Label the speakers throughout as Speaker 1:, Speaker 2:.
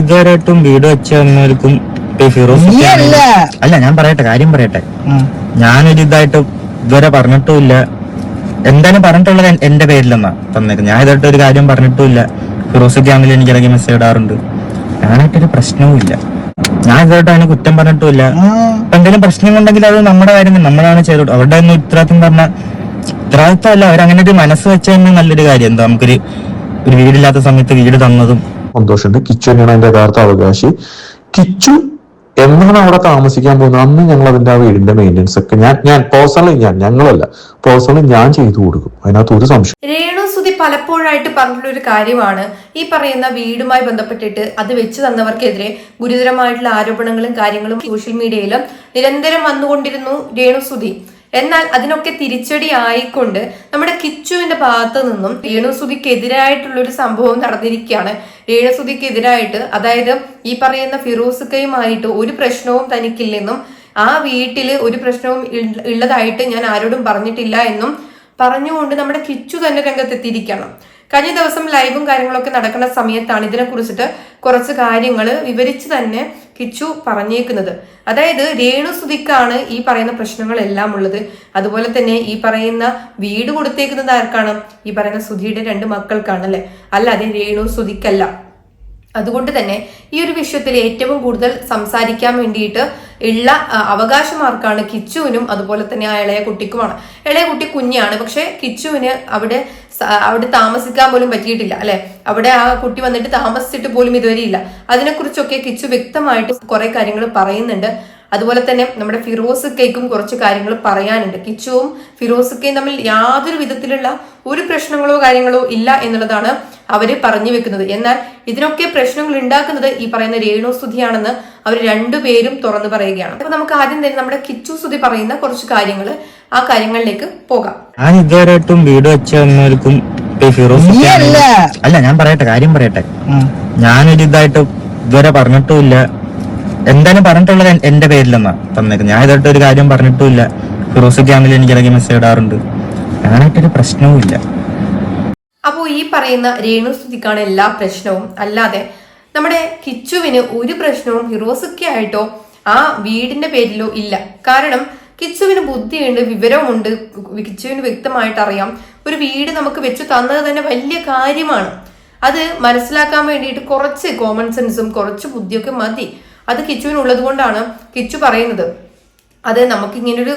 Speaker 1: ഇതുവരെയായിട്ടും വീട് വെച്ച് തന്നവർക്കും ഇപ്പൊ ഈ ഫിറോസ് ഒക്കെ
Speaker 2: നീയല്ല.
Speaker 1: ആണെങ്കിലും- അല്ല ഞാൻ പറയട്ടെ കാര്യം പറയട്ടെ. ഞാനൊരു ഇതായിട്ട് ഇതുവരെ പറഞ്ഞിട്ടുമില്ല. എന്തായാലും പറഞ്ഞിട്ടുള്ളത് എന്റെ പേരിലെന്നാ തന്നേക്കുന്നത്. ഞാൻ ഇതായിട്ട് ഒരു കാര്യം പറഞ്ഞിട്ടുമില്ല. ഫിറോസൊക്കെ ആണെങ്കിലും എനിക്ക് ഇടയ്ക്ക് മെസ്സേജ് ഇടാറുണ്ട്. ഞാനായിട്ടൊരു പ്രശ്നവും ഇല്ല ഞാൻ ഇതായിട്ട് അതിനെ കുറ്റം
Speaker 2: പറഞ്ഞിട്ടും
Speaker 1: ഇല്ല എന്തെങ്കിലും പ്രശ്നങ്ങളുണ്ടെങ്കിൽ അത് നമ്മുടെ കാര്യം നമ്മളാണ് ചെയ്തോട്ട് അവരുടെ ഒന്നും ഉത്തരവാദിത്വം പറഞ്ഞ ഉത്തരവാദിത്വം അല്ല അവരങ്ങനെ ഒരു മനസ്സ് വെച്ച തന്നെ നല്ലൊരു കാര്യം. എന്താ നമുക്കൊരു ഒരു വീടില്ലാത്ത സമയത്ത് വീട് തന്നതും
Speaker 3: സന്തോഷമുണ്ട്. കിച്ചു തന്നെയാണ് അതിന്റെ യഥാർത്ഥ അവകാശി. കിച്ചു എന്നാണ് അവിടെ താമസിക്കാൻ പോകുന്നത്? അന്ന് ഞങ്ങൾ അതിന്റെ ആ വീടിന്റെ മെയിന്റെനൻസ് ഒക്കെ ഞാൻ ഞാൻ പേഴ്സണലി ഞാൻ ഞങ്ങളല്ല. പേഴ്സണലി ഞാൻ ചെയ്തു കൊടുക്കും. അതിനകത്ത് ഒരു സംശയം.
Speaker 4: രേണു സുതി പലപ്പോഴായിട്ട് പറഞ്ഞിട്ടുള്ള ഒരു കാര്യമാണ്. ഈ പറയുന്ന വീടുമായി ബന്ധപ്പെട്ടിട്ട് അത് വെച്ച് തന്നവർക്കെതിരെ ഗുരുതരമായിട്ടുള്ള ആരോപണങ്ങളും കാര്യങ്ങളും സോഷ്യൽ മീഡിയയിലും നിരന്തരം വന്നുകൊണ്ടിരുന്നു രേണു സുതി എന്നാൽ അതിനൊക്കെ തിരിച്ചടി ആയിക്കൊണ്ട് നമ്മുടെ കിച്ചുവിന്റെ ഭാഗത്ത് നിന്നും രേണുസുതിക്കെതിരായിട്ടുള്ള ഒരു സംഭവം നടന്നിരിക്കുകയാണ്. രേണുസുതിക്കെതിരായിട്ട് അതായത് ഈ പറയുന്ന ഫിറോസുക്കയുമായിട്ട് ഒരു പ്രശ്നവും തനിക്കില്ലെന്നും ആ വീട്ടിൽ ഒരു പ്രശ്നവും ഉള്ളതായിട്ട് ഞാൻ ആരോടും പറഞ്ഞിട്ടില്ല എന്നും പറഞ്ഞുകൊണ്ട് നമ്മുടെ കിച്ചു തന്നെ രംഗത്തെത്തിയിരിക്കണം കഴിഞ്ഞ ദിവസം ലൈവും കാര്യങ്ങളൊക്കെ നടക്കുന്ന സമയത്താണ് ഇതിനെ കുറിച്ചിട്ട് കുറച്ച് കാര്യങ്ങൾ വിവരിച്ച് തന്നെ കിച്ചു പറഞ്ഞേക്കുന്നത്. അതായത് രേണു സുതിക്കാണ് ഈ പറയുന്ന പ്രശ്നങ്ങളെല്ലാം ഉള്ളത്. അതുപോലെ തന്നെ ഈ പറയുന്ന വീട് കൊടുത്തേക്കുന്നത് ആർക്കാണ്? ഈ പറയുന്ന സുധിയുടെ രണ്ട് മക്കൾക്കാണ് അല്ലെ? അല്ലാതെ രേണു സുതിക്കല്ല അതുകൊണ്ട് തന്നെ ഈ ഒരു വിഷയത്തിൽ ഏറ്റവും കൂടുതൽ സംസാരിക്കാൻ വേണ്ടിയിട്ട് ഉള്ള അവകാശമാർക്കാണ് കിച്ചുവിനും അതുപോലെ തന്നെ ആ ഇളയ കുട്ടിക്കുമാണ്. ഇളയ കുട്ടി കുഞ്ഞാണ് പക്ഷെ കിച്ചുവിന് അവിടെ അവിടെ താമസിക്കാൻ പോലും പറ്റിയിട്ടില്ല അല്ലെ? അവിടെ ആ കുട്ടി വന്നിട്ട് താമസിച്ചിട്ട് പോലും ഇതുവരെ ഇല്ല. അതിനെക്കുറിച്ചൊക്കെ കിച്ചു വ്യക്തമായിട്ട് കുറെ കാര്യങ്ങൾ പറയുന്നുണ്ട്. അതുപോലെ തന്നെ നമ്മുടെ ഫിറോസുക്കയ്ക്കും കുറച്ച് കാര്യങ്ങൾ പറയാനുണ്ട്. കിച്ചുവും ഫിറോസുക്കയും തമ്മിൽ യാതൊരു വിധത്തിലുള്ള ഒരു പ്രശ്നങ്ങളോ കാര്യങ്ങളോ ഇല്ല എന്നുള്ളതാണ് അവർ പറഞ്ഞു വെക്കുന്നത്. എന്നാൽ ഇതിനൊക്കെ പ്രശ്നങ്ങൾ ഉണ്ടാക്കുന്നത് ഈ പറയുന്ന രേണു സ്തുതിയാണെന്ന് അവർ രണ്ടുപേരും തുറന്നു പറയുകയാണ്. അപ്പൊ നമുക്ക് ആദ്യം തന്നെ നമ്മുടെ കിച്ചു സ്തുതി പറയുന്ന കുറച്ച് കാര്യങ്ങൾ ആ കാര്യങ്ങളിലേക്ക് പോകാം.
Speaker 1: ഞാൻ ഇതുവരെയായിട്ടും വീട് വെച്ച് തന്നവർക്കും ഇപ്പൊ ഈ ഫിറോസ് ഒക്കെ
Speaker 2: നീയല്ല.
Speaker 1: ആണെങ്കിലും- അല്ല ഞാൻ പറയട്ടെ കാര്യം പറയട്ടെ. ഞാനൊരു ഇതായിട്ട് ഇതുവരെ പറഞ്ഞിട്ടുമില്ല. എന്തായാലും പറഞ്ഞിട്ടുള്ളത് എന്റെ പേരിലെന്നാ തന്നേക്കുന്നത്. ഞാൻ ഇതായിട്ട് ഒരു കാര്യം പറഞ്ഞിട്ടുമില്ല. ഫിറോസൊക്കെ ആണെങ്കിലും എനിക്ക് ഇടയ്ക്ക് മെസ്സേജ് ഇടാറുണ്ട്. ഞാനായിട്ടൊരു പ്രശ്നവും ഇല്ല
Speaker 4: അപ്പോൾ ഈ പറയുന്ന രേണു സ്തുതിക്കാണ് എല്ലാ പ്രശ്നവും. അല്ലാതെ നമ്മുടെ കിച്ചുവിന് ഒരു പ്രശ്നവും ഹിറോസൊക്കെ ആയിട്ടോ ആ വീടിന്റെ പേരിലോ ഇല്ല. കാരണം കിച്ചുവിന് ബുദ്ധിയുണ്ട് വിവരമുണ്ട് കിച്ചുവിന് വ്യക്തമായിട്ട് അറിയാം ഒരു വീട് നമുക്ക് വെച്ചു തന്നത് തന്നെ വലിയ കാര്യമാണ്. അത് മനസ്സിലാക്കാൻ വേണ്ടിയിട്ട് കുറച്ച് കോമൺ സെൻസും കുറച്ച് ബുദ്ധിയൊക്കെ മതി. അത് കിച്ചുവിനുള്ളത് കൊണ്ടാണ് കിച്ചു പറയുന്നത്. അത് നമുക്ക് ഇങ്ങനൊരു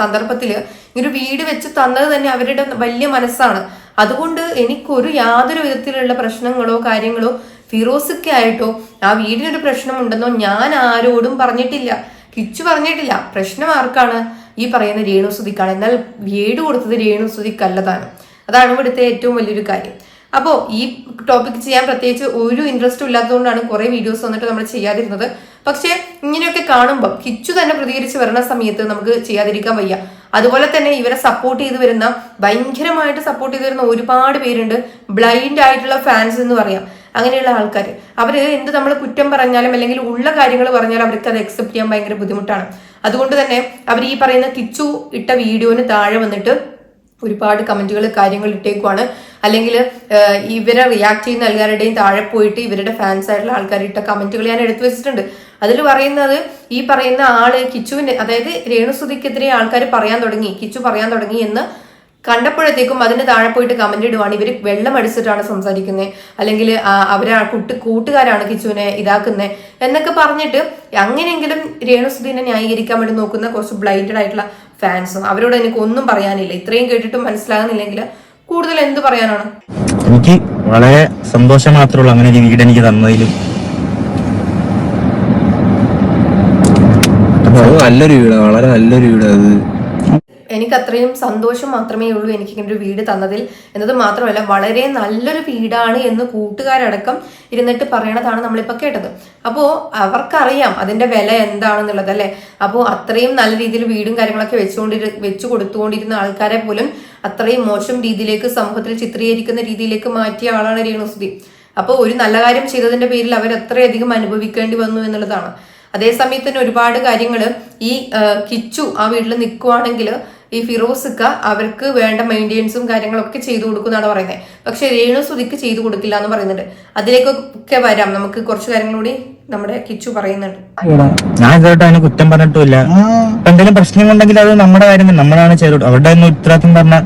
Speaker 4: സന്ദർഭത്തിൽ ഇങ്ങനൊരു വീട് വെച്ച് തന്നത് തന്നെ അവരുടെ വലിയ മനസ്സാണ്. അതുകൊണ്ട് എനിക്കൊരു യാതൊരു വിധത്തിലുള്ള പ്രശ്നങ്ങളോ കാര്യങ്ങളോ ഫിറോസൊക്കെ ആയിട്ടോ ആ വീടിനൊരു പ്രശ്നമുണ്ടെന്നോ ഞാൻ ആരോടും പറഞ്ഞിട്ടില്ല. കിച്ചു പറഞ്ഞിട്ടില്ല. പ്രശ്നം ആർക്കാണ്? ഈ പറയുന്ന രേണുസുതിക്കാണ്. എന്നാൽ വീട് കൊടുത്തത് രേണുസുതിക്കല്ലതാണ്. അതാണ് ഇവിടുത്തെ ഏറ്റവും വലിയൊരു കാര്യം. അപ്പോൾ ഈ ടോപ്പിക് ചെയ്യാൻ പ്രത്യേകിച്ച് ഒരു ഇൻട്രസ്റ്റും ഇല്ലാത്തതുകൊണ്ടാണ് കുറെ വീഡിയോസ് വന്നിട്ട് നമ്മൾ ചെയ്യാതിരുന്നത്. പക്ഷേ ഇങ്ങനെയൊക്കെ കാണുമ്പോൾ കിച്ചു തന്നെ പ്രതികരിച്ച് വരുന്ന സമയത്ത് നമുക്ക് ചെയ്യാതിരിക്കാൻ വയ്യ. അതുപോലെ തന്നെ ഇവരെ സപ്പോർട്ട് ചെയ്ത് വരുന്ന ഭയങ്കരമായിട്ട് സപ്പോർട്ട് ചെയ്ത് വരുന്ന ഒരുപാട് പേരുണ്ട്. ബ്ലൈൻഡ് ആയിട്ടുള്ള ഫാൻസ് എന്ന് പറയാം. അങ്ങനെയുള്ള ആൾക്കാർ അവർ എന്ത് നമ്മൾ കുറ്റം പറഞ്ഞാലും അല്ലെങ്കിൽ ഉള്ള കാര്യങ്ങൾ പറഞ്ഞാലും അവർക്ക് അത് അക്സെപ്റ്റ് ചെയ്യാൻ ഭയങ്കര ബുദ്ധിമുട്ടാണ്. അതുകൊണ്ട് തന്നെ അവർ ഈ പറയുന്ന കിച്ചു ഇട്ട വീഡിയോന് താഴെ വന്നിട്ട് ഒരുപാട് കമന്റുകൾ കാര്യങ്ങൾ ഇട്ടേക്കുവാണ്. അല്ലെങ്കിൽ ഇവരെ റിയാക്ട് ചെയ്യുന്ന എല്ലാവരുടെയും താഴെ പോയിട്ട് ഇവരുടെ ഫാൻസ് ആയിട്ടുള്ള ആൾക്കാർ ഇട്ട കമന്റുകൾ ഞാൻ എടുത്തു വെച്ചിട്ടുണ്ട്. അതിൽ പറയുന്നത് ഈ പറയുന്ന ആൾ കിച്ചുവിന് അതായത് രേണുസുതിക്കെതിരെ ആൾക്കാർ പറയാൻ തുടങ്ങി കിച്ചു പറയാൻ തുടങ്ങി എന്ന് കണ്ടപ്പോഴത്തേക്കും അതിന് താഴെ പോയിട്ട് കമന്റ് ഇടുവാണ്. ഇവർ വെള്ളം അടിച്ചിട്ടാണ് സംസാരിക്കുന്നത് അല്ലെങ്കിൽ അവരെ കുട്ടി കൂട്ടുകാരാണ് കിച്ചുവിനെ ഇതാക്കുന്നത് എന്നൊക്കെ പറഞ്ഞിട്ട് അങ്ങനെയെങ്കിലും രേണുസുദീനെ ന്യായീകരിക്കാൻ വേണ്ടി നോക്കുന്ന കുറച്ച് ബ്ലൈറ്റഡ് ആയിട്ടുള്ള ഫാൻസും അവരോട് എനിക്ക് ഒന്നും പറയാനില്ല. ഇത്രയും കേട്ടിട്ടും മനസ്സിലാകുന്നില്ലെങ്കിൽ കൂടുതൽ എന്ത് പറയാനാണ്?
Speaker 1: എനിക്ക് വളരെ സന്തോഷം മാത്രമേ ഉള്ളൂ അങ്ങനെ വീട് എനിക്ക് തന്നതിലും.
Speaker 5: അത് നല്ലൊരു വീടാണ് വളരെ നല്ലൊരു വീട് അത്.
Speaker 4: എനിക്ക് അത്രയും സന്തോഷം മാത്രമേ ഉള്ളൂ എനിക്ക് ഇങ്ങനെ ഒരു വീട് തന്നതിൽ. എന്നത് മാത്രമല്ല വളരെ നല്ലൊരു വീടാണ് എന്ന് കൂട്ടുകാരടക്കം ഇരുന്നിട്ട് പറയണതാണ് നമ്മളിപ്പോൾ കേട്ടത്. അപ്പോൾ അവർക്കറിയാം അതിന്റെ വില എന്താണെന്നുള്ളത് അല്ലേ? അപ്പോൾ അത്രയും നല്ല രീതിയിൽ വീടും കാര്യങ്ങളൊക്കെ വെച്ചുകൊണ്ടിരു വെച്ചു കൊടുത്തുകൊണ്ടിരുന്ന ആൾക്കാരെ പോലും അത്രയും മോശം രീതിയിലേക്ക് സമൂഹത്തിൽ ചിത്രീകരിക്കുന്ന രീതിയിലേക്ക് മാറ്റിയ ആളാണ് രേണുസുതി അപ്പോൾ ഒരു നല്ല കാര്യം ചെയ്തതിന്റെ പേരിൽ അവർ അത്രയധികം അനുഭവിക്കേണ്ടി വന്നു എന്നുള്ളതാണ്. അതേസമയത്ത് തന്നെ ഒരുപാട് കാര്യങ്ങൾ ഈ കിച്ചു ആ വീട്ടിൽ നിൽക്കുവാണെങ്കിൽ ഈ ഫിറോസിക്ക അവർക്ക് വേണ്ട മെയിന്റെനൻസും കാര്യങ്ങളൊക്കെ ചെയ്തു കൊടുക്കുന്നതാണ് പറയുന്നത് പക്ഷെ രേണു സുധിക്ക് ചെയ്തു കൊടുക്കില്ല എന്ന് പറയുന്നുണ്ട്. അതിലേക്കൊക്കെ വരാം. നമുക്ക് കുറച്ച് കാര്യങ്ങളൂടി നമ്മുടെ കിച്ചു പറയുന്നുണ്ട്.
Speaker 1: ഞാൻ ഇതായിട്ട് അതിന് കുറ്റം പറഞ്ഞിട്ടില്ല എന്തെങ്കിലും പ്രശ്നം ഉണ്ടെങ്കിൽ അത് നമ്മുടെ കാര്യം നമ്മളാണ് ചെയ്തോട്ട് അവരുടെ ഒന്നും ഉത്തരവാദിത്വം പറഞ്ഞ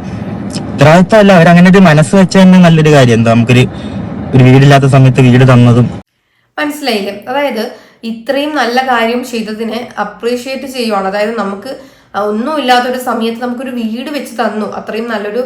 Speaker 1: ഉത്തരവാദിത്വം അല്ല അവരങ്ങനെ ഒരു മനസ്സ് വെച്ച തന്നെ നല്ലൊരു കാര്യം. എന്താ നമുക്കൊരു ഒരു വീടില്ലാത്ത സമയത്ത് വീട് തന്നതും.
Speaker 4: മനസ്സിലായില്ലേ? അതായത് ഇത്രയും നല്ല കാര്യം ചെയ്തതിനെ അപ്രീഷിയേറ്റ് ചെയ്യുവാണ്. അതായത് നമുക്ക് ഒന്നും ഒന്നുമില്ലാത്തൊരു സമയത്ത് നമുക്കൊരു വീട് വെച്ച് തന്നു. അത്രയും നല്ലൊരു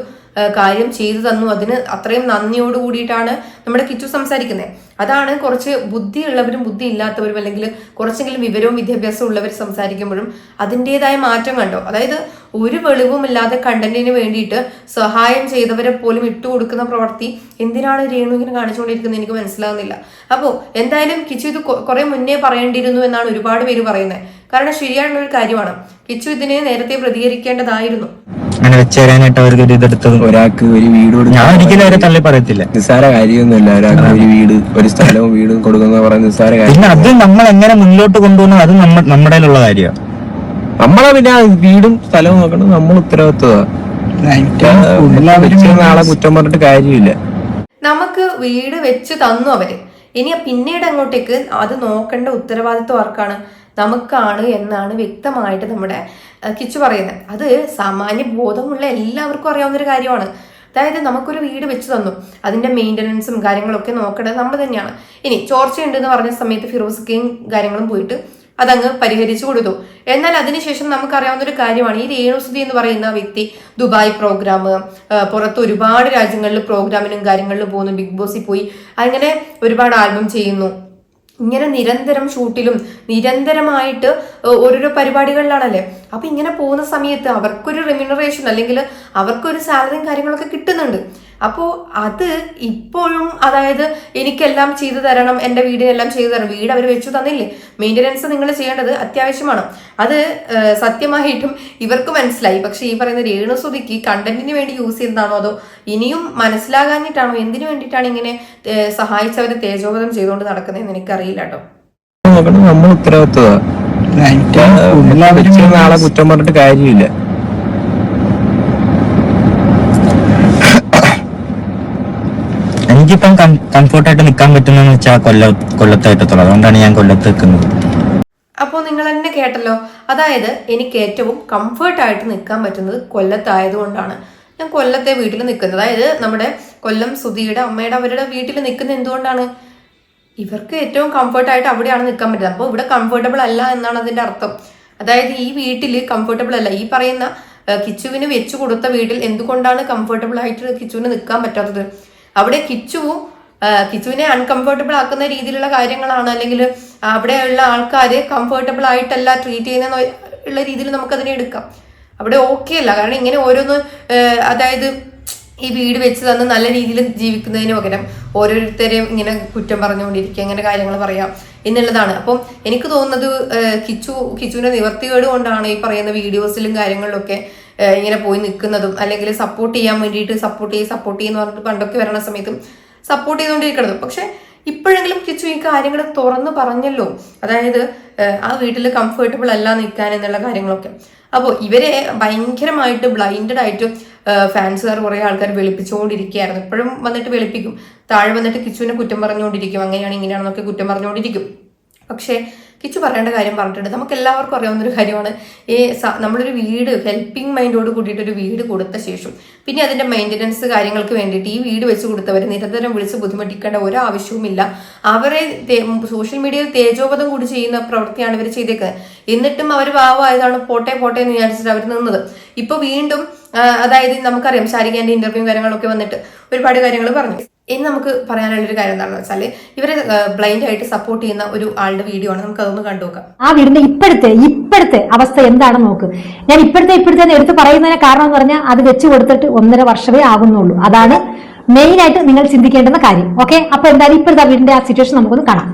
Speaker 4: കാര്യം ചെയ്തു തന്നു. അതിന് അത്രയും നന്ദിയോട് കൂടിയിട്ടാണ് നമ്മുടെ കിച്ചു സംസാരിക്കുന്നത് അതാണ് കുറച്ച് ബുദ്ധി ഉള്ളവരും ബുദ്ധി ഇല്ലാത്തവരും അല്ലെങ്കിൽ കുറച്ചെങ്കിലും വിവരവും വിദ്യാഭ്യാസവും ഉള്ളവർ സംസാരിക്കുമ്പോഴും അതിന്റെതായ മാറ്റം കണ്ടോ? അതായത് ഒരു വെളിവുമില്ലാതെ കണ്ടന്റിന് വേണ്ടിയിട്ട് സഹായം ചെയ്തവരെ പോലും ഇട്ടുകൊടുക്കുന്ന പ്രവൃത്തി എന്തിനാണ് രേണു ഇങ്ങനെ കാണിച്ചുകൊണ്ടിരിക്കുന്നത് എനിക്ക് മനസ്സിലാകുന്നില്ല അപ്പോൾ എന്തായാലും കിച്ചു ഇത് കുറേ മുന്നേ പറയേണ്ടിയിരുന്നു എന്നാണ് ഒരുപാട് പേര് പറയുന്നത് കാരണം ശരിയായിട്ടുള്ള ഒരു കാര്യമാണ്. കിച്ചു ഇതിനെ നേരത്തെ പ്രതികരിക്കേണ്ടതായിരുന്നു.
Speaker 1: അങ്ങനെ വെച്ചേരാനായിട്ട് അവർക്ക് ഒരു ഇതെടുത്തത്.
Speaker 5: ഒരാൾക്ക് ഒരു വീട്
Speaker 1: ഞാൻ ഒരിക്കലും അവരെ തള്ളി പറയത്തില്ല.
Speaker 5: നിസ്സാര കാര്യമൊന്നുമില്ല. ഒരാൾക്ക് ഒരു വീട് ഒരു സ്ഥലവും വീടും കൊടുക്കുന്ന പറയുന്ന നിസ്സാര കാര്യം
Speaker 1: പിന്നെ അത് നമ്മൾ എങ്ങനെ മുന്നോട്ട് കൊണ്ടുപോകുന്നത് അത് നമ്മ നമ്മുടെ ഉള്ള കാര്യമാണ്.
Speaker 5: നമ്മളെ പിന്നെ വീടും സ്ഥലവും നോക്കണം നമ്മൾ ഉത്തരവാദിത്വമാണ് ആളെ കുറ്റം പറഞ്ഞിട്ട് കാര്യമില്ല.
Speaker 4: നമുക്ക് വീട് വെച്ച് തന്നു അവർ. ഇനി പിന്നീട് അങ്ങോട്ടേക്ക് അത് നോക്കേണ്ട ഉത്തരവാദിത്വം ആർക്കാണ്? നമുക്കാണ് എന്നാണ് വ്യക്തമായിട്ട് നമ്മുടെ കിച്ചു പറയുന്നത്. അത് സാമാന്യ ബോധമുള്ള എല്ലാവർക്കും അറിയാവുന്ന ഒരു കാര്യമാണ്. അതായത് നമുക്കൊരു വീട് വെച്ച് തന്നു. അതിന്റെ മെയിന്റനൻസും കാര്യങ്ങളൊക്കെ നോക്കേണ്ടത് നമ്മൾ തന്നെയാണ്. ഇനി ചോർച്ചയുണ്ട് എന്ന് പറഞ്ഞ സമയത്ത് ഫിറോസിക്കയും കാര്യങ്ങളും പോയിട്ട് അതങ്ങ് പരിഹരിച്ചു കൊടുത്തു. എന്നാൽ അതിനുശേഷം നമുക്കറിയാവുന്ന ഒരു കാര്യമാണ്. ഈ രേണുസുതി എന്ന് പറയുന്ന വ്യക്തി ദുബായ് പ്രോഗ്രാം പുറത്ത് ഒരുപാട് രാജ്യങ്ങളിൽ പ്രോഗ്രാമിനും കാര്യങ്ങളിലും പോകുന്നു. ബിഗ് ബോസിൽ പോയി അങ്ങനെ ഒരുപാട് ആൽബം ചെയ്യുന്നു. ഇങ്ങനെ നിരന്തരം ഷൂട്ടിലും നിരന്തരമായിട്ട് ഓരോരോ പരിപാടികളിലാണല്ലേ? അപ്പൊ ഇങ്ങനെ പോകുന്ന സമയത്ത് അവർക്കൊരു റെമ്യൂണറേഷൻ അല്ലെങ്കിൽ അവർക്കൊരു സാലറിയും കാര്യങ്ങളൊക്കെ കിട്ടുന്നുണ്ട്. അപ്പോൾ അത് ഇപ്പോഴും അതായത് എനിക്കെല്ലാം ചെയ്തു തരണം എന്റെ വീടിനെല്ലാം ചെയ്തു തരണം വീട് അവർ വെച്ചു തന്നില്ലേ? മെയിന്റനൻസ് നിങ്ങൾ ചെയ്യേണ്ടത് അത്യാവശ്യമാണ്. അത് സത്യമായിട്ടും ഇവർക്ക് മനസ്സിലായി. പക്ഷേ ഈ പറയുന്ന രേണുസുതിക്ക് കണ്ടന്റിന് വേണ്ടി യൂസ് ചെയ്യുന്നതാണോ അതോ ഇനിയും മനസ്സിലാകാനായിട്ടാണോ എന്തിനു വേണ്ടിയിട്ടാണ് ഇങ്ങനെ സഹായിച്ചവരെ തേജോവധം ചെയ്തുകൊണ്ട് നടക്കുന്നതെന്ന് എനിക്കറിയില്ല കേട്ടോ.
Speaker 5: നമ്മൾ ഉത്തരവാദിത്വം ആളെ കുറ്റം പറഞ്ഞിട്ട് കാര്യമില്ല.
Speaker 1: എനിക്കിപ്പം കംഫർട്ടായിട്ട് നിൽക്കാൻ പറ്റുന്നതെന്ന് വെച്ചാൽ കൊല്ല കൊല്ലത്ത് പറ്റത്തുള്ളൂ അതുകൊണ്ടാണ് ഞാൻ കൊല്ലത്ത് നിൽക്കുന്നത്
Speaker 4: അപ്പോൾ നിങ്ങൾ തന്നെ കേട്ടല്ലോ? അതായത് എനിക്ക് ഏറ്റവും കംഫർട്ടായിട്ട് നിൽക്കാൻ പറ്റുന്നത് കൊല്ലത്തായതുകൊണ്ടാണ്. ഞാൻ കൊല്ലത്തെ വീട്ടിൽ നിൽക്കുന്നത് അതായത് നമ്മുടെ കൊല്ലം സുധിയുടെ അമ്മയുടെ അവരുടെ വീട്ടിൽ നിൽക്കുന്നത് എന്തുകൊണ്ടാണ്? ഇവർക്ക് ഏറ്റവും കംഫർട്ടായിട്ട് അവിടെയാണ് നിൽക്കാൻ പറ്റുന്നത് അപ്പോൾ ഇവിടെ കംഫർട്ടബിൾ അല്ല എന്നാണ് അതിന്റെ അർത്ഥം. അതായത് ഈ വീട്ടിൽ കംഫർട്ടബിൾ അല്ല. ഈ പറയുന്ന കിച്ചുവിന് വെച്ചു കൊടുത്ത വീട്ടിൽ എന്തുകൊണ്ടാണ് കംഫർട്ടബിൾ ആയിട്ട് കിച്ചുവിന് നിൽക്കാൻ പറ്റാത്തത്? അവിടെ കിച്ചു കിച്ചുവിനെ അൺകംഫർട്ടബിൾ ആക്കുന്ന രീതിയിലുള്ള കാര്യങ്ങളാണ്. അല്ലെങ്കിൽ അവിടെയുള്ള ആൾക്കാർ കംഫർട്ടബിൾ ആയിട്ടല്ല ട്രീറ്റ് ചെയ്യുന്ന ഉള്ള രീതിയിൽ നമുക്കതിനെ എടുക്കാം. അവിടെ ഓക്കെ അല്ല. കാരണം ഇങ്ങനെ ഓരോന്ന് അതായത് ഈ വീട് വെച്ച് തന്ന് നല്ല രീതിയിൽ ജീവിക്കുന്നതിന് പകരം ഓരോരുത്തരെയും ഇങ്ങനെ കുറ്റം പറഞ്ഞുകൊണ്ടിരിക്കുക അങ്ങനെ കാര്യങ്ങൾ പറയാം എന്നുള്ളതാണ്. അപ്പം എനിക്ക് തോന്നുന്നത് കിച്ചു കിച്ചുവിന്റെ നിവർത്തികേട് കൊണ്ടാണ് ഈ പറയുന്ന വീഡിയോസിലും കാര്യങ്ങളിലൊക്കെ ഇങ്ങനെ പോയി നിൽക്കുന്നതും അല്ലെങ്കിൽ സപ്പോർട്ട് ചെയ്യാൻ വേണ്ടിയിട്ട് സപ്പോർട്ട് ചെയ്യും സപ്പോർട്ട് ചെയ്യുന്ന പറഞ്ഞിട്ട് പണ്ടൊക്കെ വരണ സമയത്തും സപ്പോർട്ട് ചെയ്തുകൊണ്ടിരിക്കണതും. പക്ഷെ ഇപ്പോഴെങ്കിലും കിച്ചു ഈ കാര്യങ്ങൾ തുറന്ന് പറഞ്ഞല്ലോ. അതായത് ആ വീട്ടിൽ കംഫർട്ടബിൾ അല്ല നിൽക്കാൻ എന്നുള്ള കാര്യങ്ങളൊക്കെ. അപ്പോൾ ഇവരെ ഭയങ്കരമായിട്ട് ബ്ലൈൻഡഡ് ആയിട്ട് ഫാൻസുകാർ കുറേ ആൾക്കാർ വെളുപ്പിച്ചുകൊണ്ടിരിക്കുകയായിരുന്നു ഇപ്പോഴും വന്നിട്ട് വെളുപ്പിക്കും. താഴെ വന്നിട്ട് കിച്ചുവിനെ കുറ്റം പറഞ്ഞുകൊണ്ടിരിക്കും അങ്ങനെയാണ് ഇങ്ങനെയാണെന്നൊക്കെ കുറ്റം പറഞ്ഞുകൊണ്ടിരിക്കും പക്ഷേ കിച്ചു പറയേണ്ട കാര്യം പറഞ്ഞിട്ടുണ്ട്. നമുക്ക് എല്ലാവർക്കും അറിയാവുന്ന ഒരു കാര്യമാണ്. ഈ നമ്മളൊരു വീട് ഹെൽപ്പിംഗ് മൈൻഡോട് കൂടിയിട്ട് ഒരു വീട് കൊടുത്ത ശേഷം പിന്നെ അതിന്റെ മെയിന്റനൻസ് കാര്യങ്ങൾക്ക് വേണ്ടിയിട്ട് ഈ വീട് വെച്ച് കൊടുത്തവർ നിരന്തരം വിളിച്ച് ബുദ്ധിമുട്ടിക്കേണ്ട ഒരു ആവശ്യവുമില്ല അവരെ സോഷ്യൽ മീഡിയയിൽ തേജോപതം കൂടി ചെയ്യുന്ന പ്രവൃത്തിയാണ് ഇവർ ചെയ്തേക്കുന്നത്. എന്നിട്ടും അവർ ഭാവമായതാണ് പോട്ടെ പോട്ടെ എന്ന് വിചാരിച്ചിട്ട് അവർ നിന്നത്. ഇപ്പൊ വീണ്ടും അതായത് നമുക്കറിയാം ശാരികന്റെ ഇന്റർവ്യൂ കാര്യങ്ങളൊക്കെ വന്നിട്ട് ഒരുപാട് കാര്യങ്ങൾ പറഞ്ഞു. ഇനി നമുക്ക് പറയാനുള്ളൊരു കാര്യം എന്താണെന്ന് വെച്ചാൽ ഇവരെ ബ്ലൈൻഡ് ആയിട്ട് സപ്പോർട്ട് ചെയ്യുന്ന ഒരു ആളുടെ വീഡിയോ ആണ്. നമുക്ക് അതൊന്ന് കണ്ടുനോക്കാം
Speaker 2: ആ വീടിന്റെ ഇപ്പോഴത്തെ ഇപ്പോഴത്തെ അവസ്ഥ എന്താണെന്ന് നോക്ക്. ഞാൻ ഇപ്പോഴത്തെ ഇപ്പോഴത്തെ എടുത്ത് പറയുന്നതിന് കാരണം എന്ന് പറഞ്ഞാൽ അത് വെച്ച് കൊടുത്തിട്ട് ഒന്നര വർഷമേ ആകുന്നുള്ളൂ അതാണ് മെയിൻ ആയിട്ട് നിങ്ങൾ ചിന്തിക്കേണ്ടുന്ന കാര്യം. ഓക്കെ? അപ്പൊ എന്തായാലും ഇപ്പോഴത്തെ വീടിന്റെ ആ സിറ്റുവേഷൻ നമുക്കൊന്ന് കാണാം.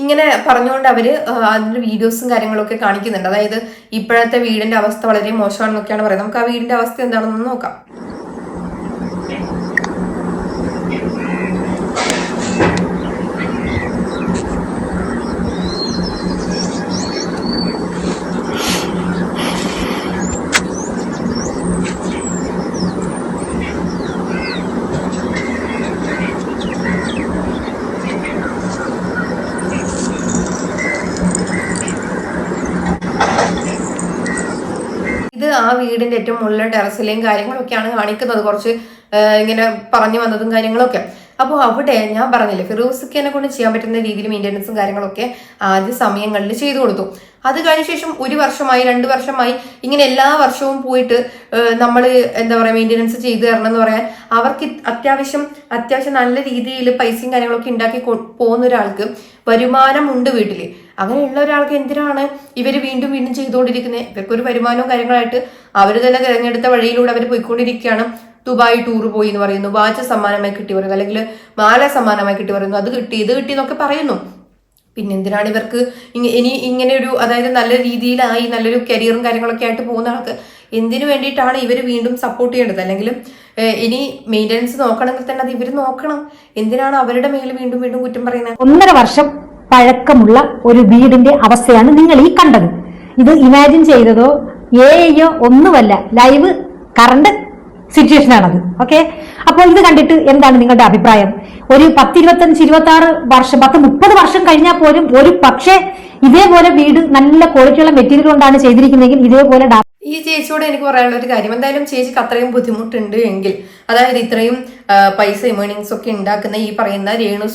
Speaker 4: ഇങ്ങനെ പറഞ്ഞുകൊണ്ട് അവർ അതിന്റെ വീഡിയോസും കാര്യങ്ങളൊക്കെ കാണിക്കുന്നുണ്ട്. അതായത് ഇപ്പോഴത്തെ വീടിന്റെ അവസ്ഥ വളരെ മോശമാണെന്നൊക്കെയാണ് പറയുന്നത്. നമുക്ക് ആ വീടിന്റെ അവസ്ഥ എന്താണെന്ന് നോക്കാം. ആ വീടിന്റെ ഏറ്റവും മുകളിലെ ടെറസിലെയും കാര്യങ്ങളൊക്കെയാണ് കാണിക്കുന്നത്. കുറച്ച് ഇങ്ങനെ പറഞ്ഞു വന്നതും കാര്യങ്ങളൊക്കെ. അപ്പോൾ അവിടെ ഞാൻ പറഞ്ഞില്ലേ ഫിറോസിക്കനെ കൊണ്ട് ചെയ്യാൻ പറ്റുന്ന രീതിയിൽ മെയിന്റനൻസും കാര്യങ്ങളൊക്കെ ആദ്യ സമയങ്ങളിൽ ചെയ്തു കൊടുത്തു. അത് കഴിഞ്ഞ ശേഷം ഒരു വർഷമായി രണ്ട് വർഷമായി ഇങ്ങനെ എല്ലാ വർഷവും പോയിട്ട് നമ്മൾ എന്താ പറയുക മെയിന്റനൻസ് ചെയ്തു തരണം എന്ന് പറയാൻ അവർക്ക് അത്യാവശ്യം അത്യാവശ്യം നല്ല രീതിയിൽ പൈസയും കാര്യങ്ങളൊക്കെ ഉണ്ടാക്കി പോകുന്ന ഒരാൾക്ക് വരുമാനമുണ്ട് വീട്ടിൽ അങ്ങനെയുള്ള ഒരാൾക്ക് എന്തിനാണ് ഇവർ വീണ്ടും വീണ്ടും ചെയ്തുകൊണ്ടിരിക്കുന്നത്? ഇവർക്കൊരു വരുമാനവും കാര്യങ്ങളായിട്ട് അവർ തന്നെ തിരഞ്ഞെടുത്ത വഴിയിലൂടെ അവർ പോയിക്കൊണ്ടിരിക്കുകയാണ്. ദുബായ് ടൂർ പോയി എന്ന് പറയുന്നു വാച്ച് സമ്മാനമായി കിട്ടി പറയുന്നു അല്ലെങ്കിൽ മാല സമ്മാനമായി കിട്ടി പറയുന്നു അത് കിട്ടി ഇത് കിട്ടി എന്നൊക്കെ പറയുന്നു. പിന്നെ എന്തിനാണ് ഇവർക്ക് ഇനി ഇങ്ങനെ ഒരു അതായത് നല്ല രീതിയിലായി നല്ലൊരു കരിയറും കാര്യങ്ങളൊക്കെ ആയിട്ട് പോകുന്ന ആൾക്ക് എന്തിനു വേണ്ടിയിട്ടാണ് ഇവർ വീണ്ടും സപ്പോർട്ട് ചെയ്യേണ്ടത്? അല്ലെങ്കിൽ ഇനി മെയിന്റനൻസ് നോക്കണമെങ്കിൽ തന്നെ അത് ഇവർ നോക്കണം. എന്തിനാണ് അവരുടെ മേൽ വീണ്ടും വീണ്ടും കുറ്റം പറയുന്നത്?
Speaker 2: ഒന്നര വർഷം പഴക്കമുള്ള ഒരു വീടിന്റെ അവസ്ഥയാണ് നിങ്ങൾ ഈ കണ്ടത്. ഇത് ഇമാജിൻ ചെയ്തതോ ഏയോ ഒന്നുമല്ല ലൈവ് കറണ്ട് സിറ്റുവേഷൻ ആണത്. ഓക്കെ അപ്പോൾ ഇത് കണ്ടിട്ട് എന്താണ് നിങ്ങളുടെ അഭിപ്രായം? ഒരു പത്തിരുപത്തഞ്ച് ഇരുപത്തി ആറ് വർഷം പത്ത് മുപ്പത് വർഷം കഴിഞ്ഞാൽ പോലും ഒരു പക്ഷേ ഇതേപോലെ വീട് നല്ല ക്വാളിറ്റിയുള്ള മെറ്റീരിയൽ കൊണ്ടാണ് ചെയ്തിരിക്കുന്നതെങ്കിൽ ഇതേപോലെ
Speaker 4: ഈ ചേച്ചിയോട് എനിക്ക് പറയാനുള്ള ഒരു കാര്യം. എന്തായാലും ചേച്ചിക്ക് അത്രയും ബുദ്ധിമുട്ടുണ്ട് എങ്കിൽ അതായത് ഇത്രയും പൈസ ഏണിങ്സ് ഒക്കെ ഉണ്ടാക്കുന്ന ഈ പറയുന്ന രേണു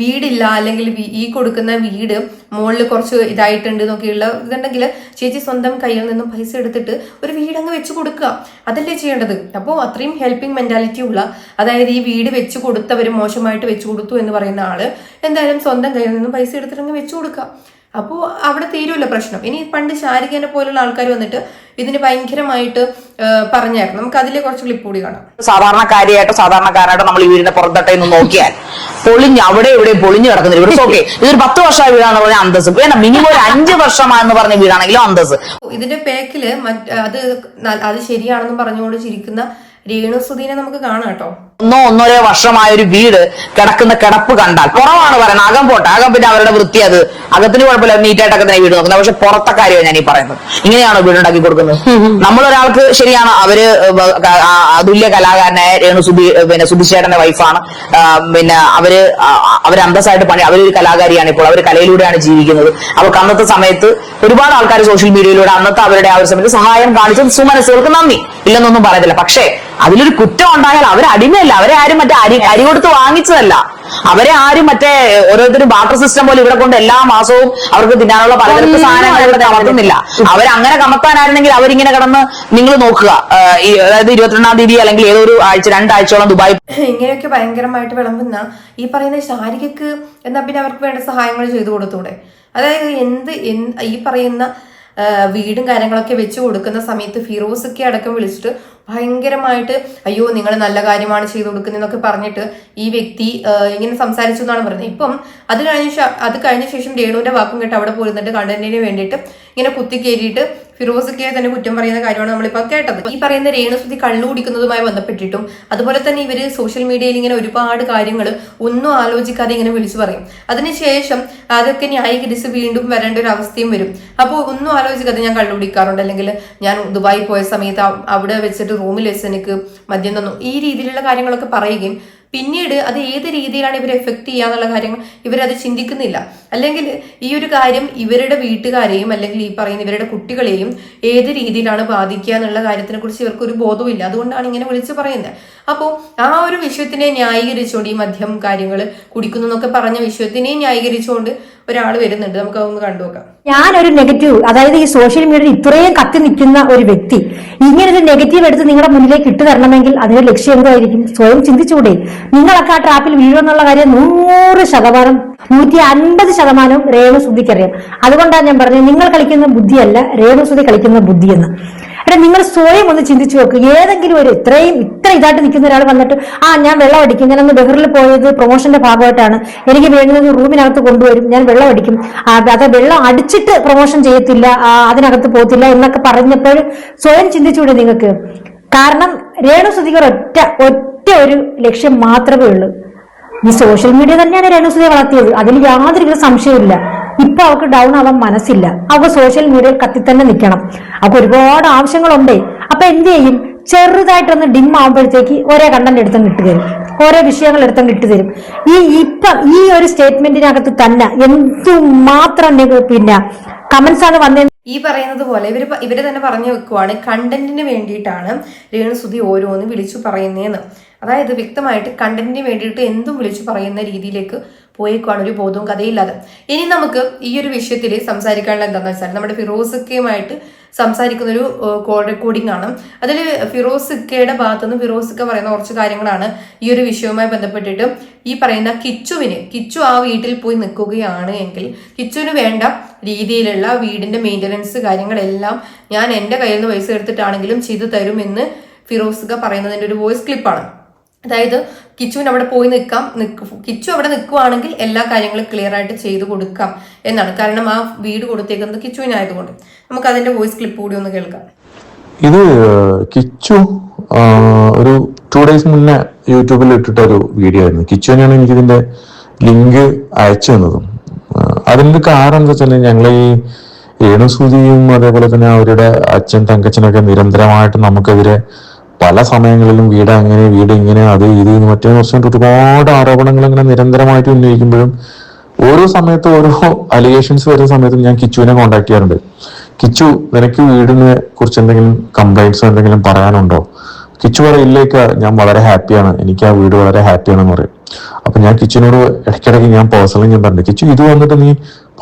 Speaker 4: വീടില്ല അല്ലെങ്കിൽ ഈ കൊടുക്കുന്ന വീട് മുകളിൽ കുറച്ച് ഇതായിട്ടുണ്ട് എന്നൊക്കെയുള്ള ഇതുണ്ടെങ്കിൽ ചേച്ചി സ്വന്തം കയ്യിൽ നിന്നും പൈസ എടുത്തിട്ട് ഒരു വീടങ്ങ് വെച്ച് കൊടുക്കുക. അതല്ലേ ചെയ്യേണ്ടത്? അപ്പോൾ അത്രയും ഹെൽപ്പിംഗ് മെന്റാലിറ്റി ഉള്ള അതായത് ഈ വീട് വെച്ച് കൊടുത്തവർ മോശമായിട്ട് വെച്ച് കൊടുത്തു എന്ന് പറയുന്ന ആൾ എന്തായാലും സ്വന്തം കയ്യിൽ നിന്നും പൈസ എടുത്തിട്ട് അങ്ങ് വെച്ച് കൊടുക്കുക. അപ്പോൾ അവിടെ തീരുമല്ലോ പ്രശ്നം. ഇനി പണ്ട് ശാരികനെ പോലുള്ള ആൾക്കാർ വന്നിട്ട് ഇതിന് ഭയങ്കരമായിട്ട് പറഞ്ഞായിരുന്നു. നമുക്ക് അതിലെ കുറച്ച് ക്ലിപ്പ് കൂടി കാണാം.
Speaker 6: സാധാരണക്കാരിയായിട്ടോ സാധാരണക്കാരായിട്ടോ നമ്മൾ ഈ വീടിന്റെ പുറത്തട്ടെ നിന്ന് നോക്കിയാൽ പൊളിഞ്ഞ് അവിടെ ഇവിടെ പൊളിഞ്ഞു കിടക്കുന്ന വീട് ഓക്കെ ഇതൊരു പത്ത് വർഷമായ വീടാണെന്ന് പറഞ്ഞാൽ അന്തസ് വേണ്ട മിനിമം ഒരു അഞ്ച് വർഷമാണെന്ന് പറഞ്ഞ വീടാണെങ്കിലും അന്തസ്
Speaker 4: ഇതിന്റെ പേക്കിൽ മറ്റ് അത് അത് ശരിയാണെന്ന് പറഞ്ഞുകൊണ്ട് ചിരിക്കുന്ന രേണുസുദീനെ നമുക്ക് കാണാം കേട്ടോ.
Speaker 6: ഒന്നോ ഒന്നരയോ വർഷമായ ഒരു വീട് കിടക്കുന്ന കിടപ്പ് കണ്ടാൽ കുറവാണ് പറയുന്നത്. അകം പോട്ടെ. അകം പിന്നെ അവരുടെ വൃത്തി അത്. അകത്തിന് കുഴപ്പമില്ല. നീറ്റായിട്ടൊക്കെ തന്നെ വീട് നോക്കുന്നത്. പക്ഷെ പുറത്തെ കാര്യമാണ് ഞാൻ ഈ പറയുന്നത്. ഇങ്ങനെയാണോ വീടുണ്ടാക്കി കൊടുക്കുന്നത്? നമ്മൾ ഒരാൾക്ക് ശരിയാണ്. അവർ അതുല്യ കലാകാരനായ രേണു സുബി പിന്നെ സുബിശേട്ടന്റെ വൈഫാണ്. പിന്നെ അവർ അവർ അന്തസ്സായിട്ട് പണി അവരൊരു കലാകാരിയാണ് ഇപ്പോൾ. അവർ കലയിലൂടെയാണ് ജീവിക്കുന്നത്. അവർക്ക് അന്നത്തെ സമയത്ത് ഒരുപാട് ആൾക്കാർ സോഷ്യൽ മീഡിയയിലൂടെ അന്നത്തെ അവരുടെ ആ ഒരു സമയത്ത് സഹായം കാണിച്ചത് സുമനസ്സുകൾക്ക് നന്ദി. ഇല്ലെന്നൊന്നും പറയത്തില്ല. പക്ഷേ അതിലൊരു കുറ്റം ഉണ്ടായാൽ അവർ അടിമയല്ല അവരെ ആരും മറ്റേ അരി അരി കൊടുത്ത് വാങ്ങിച്ചതല്ല. അവരെ ആരും മറ്റേ ഓരോരുത്തരും വാട്ടർ സിസ്റ്റം പോലെ ഇവിടെ കൊണ്ട് എല്ലാ മാസവും അവർക്ക് തിന്നാനുള്ള പലതരത്തിൽ സാധനങ്ങൾ ഇവിടെ കമർത്തുന്നില്ല അവരങ്ങനെ കമർത്താനായിരുന്നെങ്കിൽ അവരിങ്ങനെ കടന്ന് നിങ്ങൾ നോക്കുക. അതായത് ഇരുപത്തിരണ്ടാം തീയതി അല്ലെങ്കിൽ ഏതൊരു ആഴ്ച രണ്ടാഴ്ചയോളം ദുബായ്
Speaker 4: ഇങ്ങനെയൊക്കെ ഭയങ്കരമായിട്ട് വിളമ്പുന്ന ഈ പറയുന്ന ശാരികക്ക് എന്നാ പിന്നെ അവർക്ക് വേണ്ട സഹായങ്ങൾ ചെയ്തു കൊടുത്തൂടെ? അതായത് എന്ത് എന്ത് ഈ പറയുന്ന വീടും കാര്യങ്ങളൊക്കെ വെച്ച് കൊടുക്കുന്ന സമയത്ത് ഫിറോസൊക്കെ അടക്കം വിളിച്ചിട്ട് ഭയങ്കരമായിട്ട് അയ്യോ നിങ്ങൾ നല്ല കാര്യമാണ് ചെയ്തു കൊടുക്കുന്നതെന്നൊക്കെ പറഞ്ഞിട്ട് ഈ വ്യക്തി ഇങ്ങനെ സംസാരിച്ചു എന്നാണ് പറയുന്നത് ഇപ്പം അത് കഴിഞ്ഞ അത് കഴിഞ്ഞ ശേഷം രേണുവിന്റെ വാക്കും കേട്ട് അവിടെ പോയിരുന്നിട്ട് കണ്ടന്റിന് വേണ്ടിയിട്ട് ഇങ്ങനെ കുത്തിക്കേറിയിട്ട് ഫിറോസൊക്കെ തന്നെ കുറ്റം പറയുന്ന കാര്യമാണ് നമ്മളിപ്പോൾ കേട്ടത്. ഈ പറയുന്ന രേണുസുതി കള്ളു കുടിക്കുന്നതുമായി ബന്ധപ്പെട്ടിട്ടും അതുപോലെ തന്നെ ഇവർ സോഷ്യൽ മീഡിയയിൽ ഇങ്ങനെ ഒരുപാട് കാര്യങ്ങൾ ഒന്നും ആലോചിക്കാതെ ഇങ്ങനെ വിളിച്ചു പറയും. അതിനുശേഷം അതൊക്കെ ന്യായീകരിച്ച് വീണ്ടും വരേണ്ട ഒരു അവസ്ഥയും വരും. അപ്പോൾ ഒന്നും ആലോചിക്കാതെ ഞാൻ കള്ളു കുടിക്കാറുണ്ട്. അല്ലെങ്കിൽ ഞാൻ ദുബായി പോയ സമയത്ത് അവിടെ വെച്ചിട്ട് റൂമിൽ വെച്ച് എനിക്ക് മദ്യം തന്നു. ഈ രീതിയിലുള്ള കാര്യങ്ങളൊക്കെ പറയുകയും പിന്നീട് അത് ഏത് രീതിയിലാണ് ഇവരെ എഫക്ട് ചെയ്യുക എന്നുള്ള കാര്യങ്ങൾ ഇവരത് ചിന്തിക്കുന്നില്ല. അല്ലെങ്കിൽ ഈ ഒരു കാര്യം ഇവരുടെ വീട്ടുകാരെയും അല്ലെങ്കിൽ ഈ പറയുന്ന ഇവരുടെ കുട്ടികളെയും ഏത് രീതിയിലാണ് ബാധിക്കുക എന്നുള്ള കാര്യത്തിനെ കുറിച്ച് ഇവർക്ക് ഒരു ബോധവുമില്ല. അതുകൊണ്ടാണ് ഇങ്ങനെ വിളിച്ചു പറയുന്നത്. അപ്പോൾ ആ ഒരു വിഷയത്തിനെ ന്യായീകരിച്ചുകൊണ്ട് ഈ മദ്യം കാര്യങ്ങൾ കുടിക്കുന്നു എന്നൊക്കെ പറഞ്ഞ വിഷയത്തിനെ ന്യായീകരിച്ചുകൊണ്ട് ഒരാൾ വരുന്നുണ്ട്. നമുക്ക് അതൊന്ന് കണ്ടുനോക്കാം
Speaker 2: ഞാനൊരു നെഗറ്റീവ് അതായത് ഈ സോഷ്യൽ മീഡിയയിൽ ഇത്രയും കത്തി നിൽക്കുന്ന ഒരു വ്യക്തി ഇങ്ങനെ ഒരു നെഗറ്റീവ് എടുത്ത് നിങ്ങളുടെ മുന്നിലേക്ക് ഇട്ട് തരണമെങ്കിൽ അതിന്റെ ലക്ഷ്യം എന്തായിരിക്കും? സ്വയം ചിന്തിച്ചുകൂടെ. നിങ്ങളൊക്കെ ആ ട്രാപ്പിൽ വീഴുമെന്നുള്ള കാര്യം നൂറ് ശതമാനം നൂറ്റി അൻപത് ശതമാനം രേണുസുദ്ധിക്കറിയാം അതുകൊണ്ടാണ് ഞാൻ പറഞ്ഞത് നിങ്ങൾ കളിക്കുന്ന ബുദ്ധിയല്ല രേണുസുദ്ധി കളിക്കുന്ന ബുദ്ധിയെന്ന്. എടാ നിങ്ങൾ സ്വയം ഒന്ന് ചിന്തിച്ചു നോക്ക്. ഏതെങ്കിലും ഒരു ഇത്രയും ഇത്ര ഇതായിട്ട് നിൽക്കുന്ന ഒരാൾ വന്നിട്ട് ആ ഞാൻ വെള്ളം അടിക്കും. ഞാനൊന്ന് ബഹറിൽ പോയത് പ്രൊമോഷന്റെ ഭാഗമായിട്ടാണ്. എനിക്ക് വേണ്ടുന്നത് റൂമിനകത്ത് കൊണ്ടുവരും. ഞാൻ വെള്ളം അടിക്കും. അത് വെള്ളം അടിച്ചിട്ട് പ്രൊമോഷൻ ചെയ്യത്തില്ല. അതിനകത്ത് പോകത്തില്ല എന്നൊക്കെ പറഞ്ഞപ്പോൾ സ്വയം ചിന്തിച്ചുകൂടെ നിങ്ങൾക്ക്. കാരണം രേണു സുധികർ ഒറ്റ ഒറ്റ ഒരു ലക്ഷ്യം മാത്രമേ ഉള്ളൂ. ഈ സോഷ്യൽ മീഡിയ തന്നെയാണ് രേണു സുധിയെ വളർത്തിയത്. അതിൽ യാതൊരു സംശയമില്ല ഇപ്പൊ അവൾക്ക് ഡൗൺ ആവാൻ മനസ്സില്ല. അവൾക്ക് സോഷ്യൽ മീഡിയയിൽ കത്തി തന്നെ നിൽക്കണം. അവൾക്ക് ഒരുപാട് ആവശ്യങ്ങളുണ്ടേ. അപ്പൊ എന്ത് ചെയ്യും? ചെറുതായിട്ടൊന്ന് ഡിം ആവുമ്പോഴത്തേക്ക് ഒരേ കണ്ടന്റ് എടുത്തങ്ങ് ഇട്ട് തരും. ഓരോ വിഷയങ്ങൾ എടുത്തങ്ങ് ഇട്ട് തരും. ഈ ഇപ്പൊ ഈ ഒരു സ്റ്റേറ്റ്മെന്റിനകത്ത് തന്നെ എന്തുമാത്രം പിന്നെ? കമന്റ്സ് ആണ് വന്നേ
Speaker 4: ഈ പറയുന്നത് പോലെ ഇവർ ഇവർ തന്നെ പറഞ്ഞു വെക്കുവാണ് കണ്ടന്റിന് വേണ്ടിയിട്ടാണ് രേണുസുതി ഓരോന്ന് വിളിച്ചു പറയുന്നതെന്ന് അതായത് വ്യക്തമായിട്ട് കണ്ടന്റിന് വേണ്ടിയിട്ട് എന്തും വിളിച്ചു പറയുന്ന രീതിയിലേക്ക് പോയേക്കുവാണ് ഒരു ബോധവും കഥയില്ലാതെ ഇനി നമുക്ക് ഈ ഒരു വിഷയത്തിൽ സംസാരിക്കാനുള്ള എന്താണെന്ന് വെച്ചാൽ നമ്മുടെ ഫിറോസുക്കയുമായിട്ട് സംസാരിക്കുന്ന ഒരു കോൾ റെക്കോർഡിംഗ് ആണ്. അതിൽ ഫിറോസിക്കയുടെ ഭാഗത്തുനിന്ന് ഫിറോസുക്ക പറയുന്ന കുറച്ച് കാര്യങ്ങളാണ് ഈ ഒരു വിഷയവുമായി ബന്ധപ്പെട്ടിട്ട് ഈ പറയുന്ന കിച്ചുവിന്. കിച്ചു ആ വീട്ടിൽ പോയി നിൽക്കുകയാണ് എങ്കിൽ കിച്ചുവിന് വേണ്ട രീതിയിലുള്ള വീടിന്റെ മെയിന്റനൻസ് കാര്യങ്ങളെല്ലാം ഞാൻ എന്റെ കയ്യിൽ നിന്ന് പൈസ എടുത്തിട്ടാണെങ്കിലും ചെയ്തു തരുമെന്ന് ഫിറോസുക്ക പറയുന്നതിന്റെ ഒരു വോയിസ് ക്ലിപ്പാണ് അതായത് കിച്ചുവിന് അവിടെ പോയി നിൽക്കാം. കിച്ചു അവിടെ നിൽക്കുവാണെങ്കിൽ എല്ലാ കാര്യങ്ങളും ക്ലിയർ ആയിട്ട് ചെയ്തു കൊടുക്കാം എന്നാണ്. കാരണം ആ വീട് കൊടുത്തേക്കുന്നത് കിച്ചുവിനായതുകൊണ്ട്. നമുക്ക് അതിന്റെ വോയിസ് ക്ലിപ്പ് കൂടി ഒന്ന് കേൾക്കാം.
Speaker 3: ഇത് കിച്ചു ഒരു ടു ഡേയ്സ് മുന്നേ യൂട്യൂബിൽ ഇട്ടിട്ട ഒരു വീഡിയോ ആയിരുന്നു. കിച്ചു തന്നെയാണ് എനിക്ക് ഇതിന്റെ ലിങ്ക് അയച്ചു തന്നതും. അതിന്റെ കാരണം എന്താ വെച്ചാൽ ഞങ്ങൾ ഈ രേണുസൂതിയും അതേപോലെ തന്നെ അവരുടെ അച്ഛൻ തങ്കച്ചനൊക്കെ നിരന്തരമായിട്ട് നമുക്കെതിരെ പല സമയങ്ങളിലും വീട് അങ്ങനെ വീട് ഇങ്ങനെ അത് ഇത് മറ്റേ കുറച്ചുകൊണ്ട് ഒരുപാട് ആരോപണങ്ങൾ ഇങ്ങനെ നിരന്തരമായിട്ട് ഉന്നയിക്കുമ്പോഴും ഓരോ സമയത്ത് ഓരോ അലിഗേഷൻസ് വരുന്ന സമയത്തും ഞാൻ കിച്ചുവിനെ കോൺടാക്ട് ചെയ്യാറുണ്ട്. കിച്ചു നിനക്ക് വീടിനെ കുറിച്ച് എന്തെങ്കിലും കംപ്ലൈൻസ് എന്തെങ്കിലും പറയാനുണ്ടോ? കിച്ചു ഞാൻ വളരെ ഹാപ്പിയാണ്. എനിക്ക് ആ വീട് വളരെ ഹാപ്പിയാണെന്ന് പറയും. അപ്പൊ ഞാൻ കിച്ചനോട് ഇടയ്ക്കിടയ്ക്ക് ഞാൻ പേഴ്സണലി ഞാൻ പറഞ്ഞു കിച്ചു ഇത് വന്നിട്ട് നീ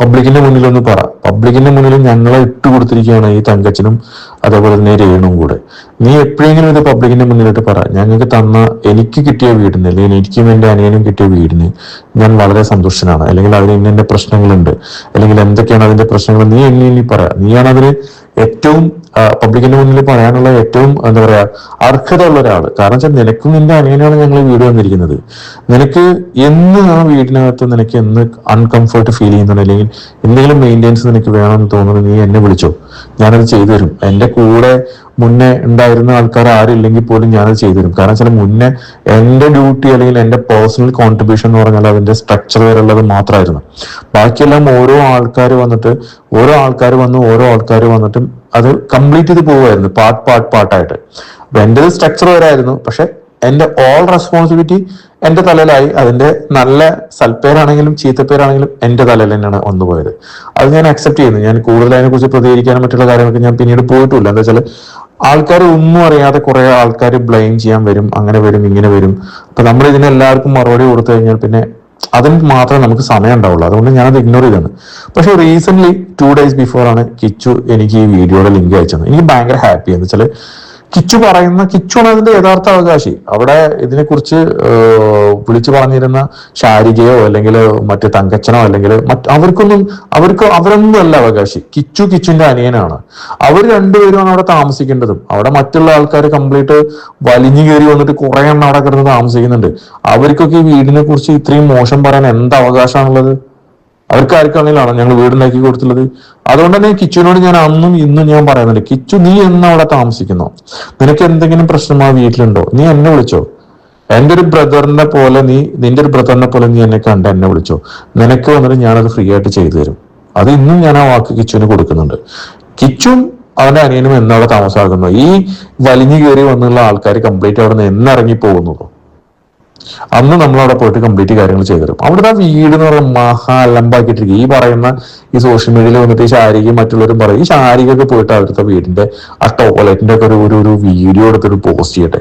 Speaker 3: പബ്ലിക്കിന്റെ മുന്നിൽ ഒന്ന് പറ. പബ്ലിക്കിന്റെ മുന്നിൽ ഞങ്ങളെ ഇട്ട് കൊടുത്തിരിക്കുകയാണ് ഈ തങ്കച്ചനും അതേപോലെ തന്നെ രേണുവും കൂടെ. നീ എപ്പോഴെങ്കിലും ഇത് പബ്ലിക്കിന്റെ മുന്നിലിട്ട് പറ. ഞങ്ങൾക്ക് തന്ന എനിക്ക് കിട്ടിയ വീടിന് അല്ലെങ്കിൽ എനിക്കും എന്റെ അനിയനും കിട്ടിയ വീടിന് ഞാൻ വളരെ സന്തുഷ്ടനാണ് അല്ലെങ്കിൽ അതിന് ഇന്നെന്റെ ഇന്ന പ്രശ്നങ്ങളുണ്ട്. അല്ലെങ്കിൽ എന്തൊക്കെയാണ് അതിന്റെ പ്രശ്നങ്ങൾ? നീ എന്നെ ഇനി പറ. നീയാണ് അതിന് ഏറ്റവും പബ്ലിക്കിന്റെ മുന്നിൽ പറയാനുള്ള ഏറ്റവും എന്താ പറയാ അർഹത ഉള്ള ഒരാൾ കാരണം വെച്ചാൽ നിനക്കും നിന്റെ അനിയനാണ് ഞങ്ങൾ വീട് വന്നിരിക്കുന്നത്. നിനക്ക് എന്ന് ആ വീടിനകത്ത് നിനക്ക് എന്ന് അൺകംഫർട്ട് ഫീൽ ചെയ്യുന്നുണ്ട് അല്ലെങ്കിൽ എന്തെങ്കിലും മെയിന്റെയിൻസ് നിനക്ക് വേണമെന്ന് തോന്നുന്നു നീ എന്നെ വിളിച്ചോ. ഞാനത് ചെയ്തു തരും. എന്റെ കൂടെ മുന്നേ ഉണ്ടായിരുന്ന ആൾക്കാർ ആരും ഇല്ലെങ്കിൽ പോലും ഞാനത് ചെയ്തു തരും കാരണം വെച്ചാൽ മുന്നേ എന്റെ ഡ്യൂട്ടി അല്ലെങ്കിൽ എന്റെ പേഴ്സണൽ കോൺട്രിബ്യൂഷൻ എന്ന് പറഞ്ഞാൽ അതിന്റെ സ്ട്രക്ചർ വരെയുള്ളത് മാത്രമായിരുന്നു. ബാക്കിയെല്ലാം ഓരോ ആൾക്കാർ വന്നിട്ട് ഓരോ ആൾക്കാർ വന്ന് ഓരോ ആൾക്കാർ വന്നിട്ടും അത് കംപ്ലീറ്റ് ചെയ്ത് പോവുമായിരുന്നു. പാർട്ട് പാർട്ട് പാർട്ടായിട്ട് അപ്പൊ എന്റെ സ്ട്രക്ചർ വരായിരുന്നു പക്ഷെ എന്റെ ഓൾ റെസ്പോൺസിബിലിറ്റി എന്റെ തലയിലായി. അതിന്റെ നല്ല സൽപ്പേരാണെങ്കിലും ചീത്തപ്പേരാണെങ്കിലും എന്റെ തലയിൽ തന്നെയാണ് വന്നുപോയത് അത് ഞാൻ അക്സെപ്റ്റ് ചെയ്യുന്നു. ഞാൻ കൂടുതൽ അതിനെ കുറിച്ച് പ്രതികരിക്കാനും മറ്റുള്ള കാര്യങ്ങളൊക്കെ ഞാൻ പിന്നീട് പോയിട്ടില്ല. എന്താ വെച്ചാൽ ആൾക്കാർ ഒന്നും അറിയാതെ കുറെ ആൾക്കാർ ബ്ലെയിം ചെയ്യാൻ വരും അങ്ങനെ വരും ഇങ്ങനെ വരും. അപ്പൊ നമ്മൾ ഇതിനെ എല്ലാവർക്കും മറുപടി കൊടുത്തു കഴിഞ്ഞാൽ പിന്നെ അതിന് മാത്രമേ നമുക്ക് സമയം ഉണ്ടാവുള്ളൂ. അതുകൊണ്ട് ഞാനത് ഇഗ്നോർ ചെയ്താണ്. പക്ഷെ റീസെന്റ് ടു ഡേയ്സ് ബിഫോർ ആണ് കിച്ചു എനിക്ക് ഈ വീഡിയോയുടെ ലിങ്ക് അയച്ചത്. എനിക്ക് ഭയങ്കര ഹാപ്പി എന്ന് വെച്ചാൽ കിച്ചു പറയുന്ന കിച്ചുവാണ് അതിന്റെ യഥാർത്ഥ അവകാശി. അവിടെ ഇതിനെക്കുറിച്ച് വിളിച്ചു പറഞ്ഞിരുന്ന ശാരികയോ അല്ലെങ്കിൽ മറ്റു തങ്കച്ചനോ അല്ലെങ്കിൽ മറ്റ് അവർക്കൊന്നും അവർക്ക് അവരൊന്നും അല്ല അവകാശി. കിച്ചു കിച്ചുന്റെ അനിയനാണ്. അവർ രണ്ടുപേരുമാണ് അവിടെ താമസിക്കേണ്ടതും. അവിടെ മറ്റുള്ള ആൾക്കാർ കംപ്ലീറ്റ് വലിഞ്ഞു കയറി വന്നിട്ട് കുറെ എണ്ണം അവിടെ കിടന്ന് താമസിക്കുന്നുണ്ട്. അവർക്കൊക്കെ ഈ വീടിനെ കുറിച്ച് ഇത്രയും മോശം പറയാൻ എന്ത് അവകാശമാണുള്ളത്? അവർക്ക് ആർക്കാണെങ്കിലാണോ ഞങ്ങൾ വീടുണ്ടാക്കി കൊടുത്തുള്ളത്? അതുകൊണ്ട് തന്നെ കിച്ചുവിനോട് ഞാൻ അന്നും ഇന്നും ഞാൻ പറയുന്നില്ല കിച്ചു നീ എന്ന് അവിടെ താമസിക്കുന്നോ? നിനക്ക് എന്തെങ്കിലും പ്രശ്നം ആ വീട്ടിലുണ്ടോ? നീ എന്നെ വിളിച്ചോ? എന്റെ ഒരു ബ്രദറിനെ പോലെ നീ നിന്റെ ഒരു ബ്രദറിനെ പോലെ നീ എന്നെ കണ്ട് എന്നെ വിളിച്ചോ? നിനക്ക് വന്നിട്ട് ഞാനത് ഫ്രീ ആയിട്ട് ചെയ്തു തരും. അത് ഇന്നും ഞാൻ ആ വാക്ക് കിച്ചുവിന് കൊടുക്കുന്നുണ്ട്. കിച്ചും അവന്റെ അനിയനും എന്നവിടെ താമസമാക്കുന്നു ഈ വലിഞ്ഞു കയറി വന്നുള്ള ആൾക്കാർ കംപ്ലീറ്റ് അവിടെ നിന്ന് എന്നിറങ്ങി പോകുന്നുള്ളൂ. അന്ന് നമ്മൾ അവിടെ പോയിട്ട് കംപ്ലീറ്റ് കാര്യങ്ങൾ ചെയ്തു അവിടുത്തെ ആ വീട് എന്ന് പറയുന്നത് മഹാ അലമ്പാക്കിയിട്ടിരിക്കും. ഈ പറയുന്ന ഈ സോഷ്യൽ മീഡിയയിൽ വന്നിട്ട് ഈ ശാരികയും മറ്റുള്ളവരും പറയും ഈ ശാരികൊക്കെ പോയിട്ട് അവിടുത്തെ വീടിന്റെ ആ ടോയ്ലറ്റിന്റെ ഒക്കെ ഒരു ഒരു വീഡിയോ എടുത്തൊരു പോസ്റ്റ് ചെയ്യട്ടെ.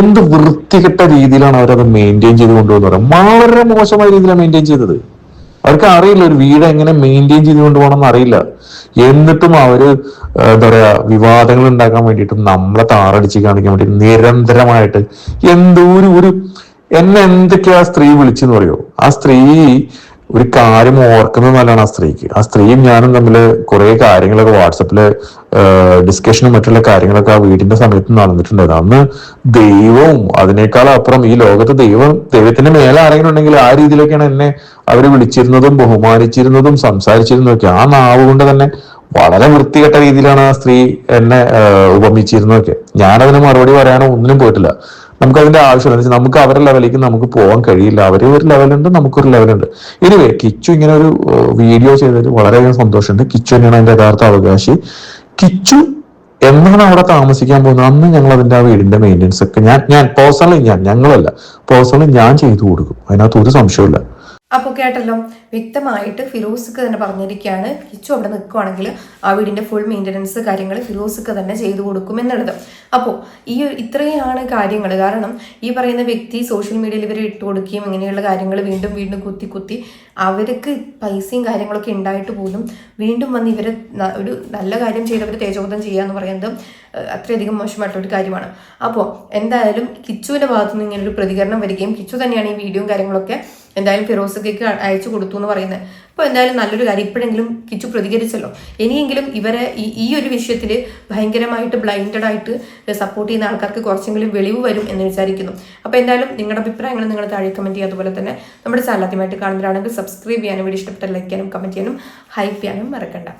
Speaker 3: എന്ത് വൃത്തികെട്ട രീതിയിലാണ് അവരത് മെയിന്റെയിൻ ചെയ്ത് കൊണ്ടുപോകുന്നത് വളരെ മോശമായ രീതിയിലാണ് മെയിന്റെയിൻ ചെയ്തത്. അവർക്ക് അറിയില്ല ഒരു വീട് എങ്ങനെ മെയിന്റെയിൻ ചെയ്ത് കൊണ്ടുപോകണമെന്ന് അറിയില്ല. എന്നിട്ടും അവർ എന്താ പറയാ വിവാദങ്ങൾ ഉണ്ടാക്കാൻ വേണ്ടിയിട്ടും നമ്മളെ താറടിച്ച് കാണിക്കാൻ വേണ്ടി നിരന്തരമായിട്ട് എന്തോ ഒരു ഒരു എന്നെ എന്തൊക്കെയാ ആ സ്ത്രീ വിളിച്ചെന്ന് പറയോ? ആ സ്ത്രീ ഒരു കാര്യം ഓർക്കുന്നത് നല്ലതാണ് ആ സ്ത്രീക്ക്. ആ സ്ത്രീയും ഞാനും തമ്മിൽ കുറെ കാര്യങ്ങളൊക്കെ വാട്സപ്പിൽ ഡിസ്കഷനും മറ്റുള്ള കാര്യങ്ങളൊക്കെ ആ വീടിന്റെ സമയത്ത് നടന്നിട്ടുണ്ടായിരുന്നു. അന്ന് ദൈവവും അതിനേക്കാൾ അപ്പുറം ഈ ലോകത്ത് ദൈവം ദൈവത്തിന്റെ മേലെ ആരെങ്കിലും ഉണ്ടെങ്കിൽ ആ രീതിയിലൊക്കെയാണ് എന്നെ അവർ വിളിച്ചിരുന്നതും ബഹുമാനിച്ചിരുന്നതും സംസാരിച്ചിരുന്നതും ഒക്കെ. ആ നാവ് കൊണ്ട് തന്നെ വളരെ വൃത്തികെട്ട രീതിയിലാണ് ആ സ്ത്രീ എന്നെ ഉപമിച്ചിരുന്നതൊക്കെ. ഞാനതിന് മറുപടി പറയാനോ ഒന്നിനും പോയിട്ടില്ല. നമുക്ക് അതിന്റെ ആവശ്യമില്ല. എന്ന് വെച്ചാൽ നമുക്ക് അവരുടെ ലെവലിലേക്ക് നമുക്ക് പോകാൻ കഴിയില്ല. അവർ ഒരു ലെവലുണ്ട് നമുക്കൊരു ലെവലുണ്ട്. എനിവേ കിച്ചു ഇങ്ങനെ ഒരു വീഡിയോ ചെയ്തതിൽ വളരെയധികം സന്തോഷമുണ്ട്. കിച്ചു തന്നെയാണ് അതിന്റെ യഥാർത്ഥ അവകാശി. കിച്ചു എന്നാണ് അവിടെ താമസിക്കാൻ പോകുന്നത്? അന്ന് ഞങ്ങൾ അതിന്റെ ആ വീടിന്റെ മെയിന്റെനൻസ് ഒക്കെ ഞാൻ ഞാൻ പേഴ്സണലി ഞാൻ ഞങ്ങളല്ല. പേഴ്സണലി ഞാൻ ചെയ്തു കൊടുക്കും. അതിനകത്ത് ഒരു സംശയമില്ല
Speaker 4: അപ്പോൾ കേട്ടല്ലോ വ്യക്തമായിട്ട് ഫിറോസുക്ക് തന്നെ പറഞ്ഞിരിക്കുകയാണ്. കിച്ചു അവിടെ നിൽക്കുവാണെങ്കിൽ ആ വീടിന്റെ ഫുൾ മെയിന്റനൻസ് കാര്യങ്ങൾ ഫിറോസുക്ക് തന്നെ ചെയ്തു കൊടുക്കും എന്നുള്ളത്. അപ്പോൾ ഈ ഒരു ഇത്രയാണ് കാര്യങ്ങൾ. കാരണം ഈ പറയുന്ന വ്യക്തി സോഷ്യൽ മീഡിയയിൽ ഇവർ ഇട്ട് കൊടുക്കുകയും ഇങ്ങനെയുള്ള കാര്യങ്ങൾ വീണ്ടും വീണ്ടും കുത്തി കുത്തി അവർക്ക് പൈസയും കാര്യങ്ങളൊക്കെ ഉണ്ടായിട്ട് പോലും വീണ്ടും വന്ന് ഇവർ ഒരു നല്ല കാര്യം ചെയ്തവർ തേജോധം ചെയ്യുക എന്ന് പറയുന്നത് അത്രയധികം മോശമായിട്ടുള്ള ഒരു കാര്യമാണ്. അപ്പോൾ എന്തായാലും കിച്ചുവിന്റെ ഭാഗത്തുനിന്ന് ഇങ്ങനെ ഒരു പ്രതികരണം വരികയും കിച്ചു തന്നെയാണ് ഈ വീഡിയോയും കാര്യങ്ങളൊക്കെ എന്തായാലും ഫിറോസയ്ക്ക് അയച്ചു കൊടുത്തു എന്ന് പറയുന്നത് അപ്പോൾ എന്തായാലും നല്ലൊരു കാര്യം. ഇപ്പോഴെങ്കിലും കിച്ചു പ്രതികരിച്ചല്ലോ. ഇനിയെങ്കിലും ഇവരെ ഈ ഈ ഒരു വിഷയത്തിൽ ഭയങ്കരമായിട്ട് ബ്ലൈൻഡഡ് ആയിട്ട് സപ്പോർട്ട് ചെയ്യുന്ന ആൾക്കാർക്ക് കുറച്ചെങ്കിലും വെളിവ് വരും എന്ന് വിചാരിക്കുന്നു. അപ്പോൾ എന്തായാലും നിങ്ങളുടെ അഭിപ്രായങ്ങൾ നിങ്ങൾ താഴെ കമന്റ് ചെയ്യുക. അതുപോലെ തന്നെ നമ്മുടെ ചാനൽ ആദ്യമായിട്ട് കാണുന്നവരാണെങ്കിൽ സബ്സ്ക്രൈബ് ചെയ്യാനും വീഡിയോ ഇഷ്ടപ്പെട്ട ലൈക്ക് ചെയ്യാനും കമന്റ് ചെയ്യാനും ഹൈപ്പ് ചെയ്യാനും മറക്കണ്ട.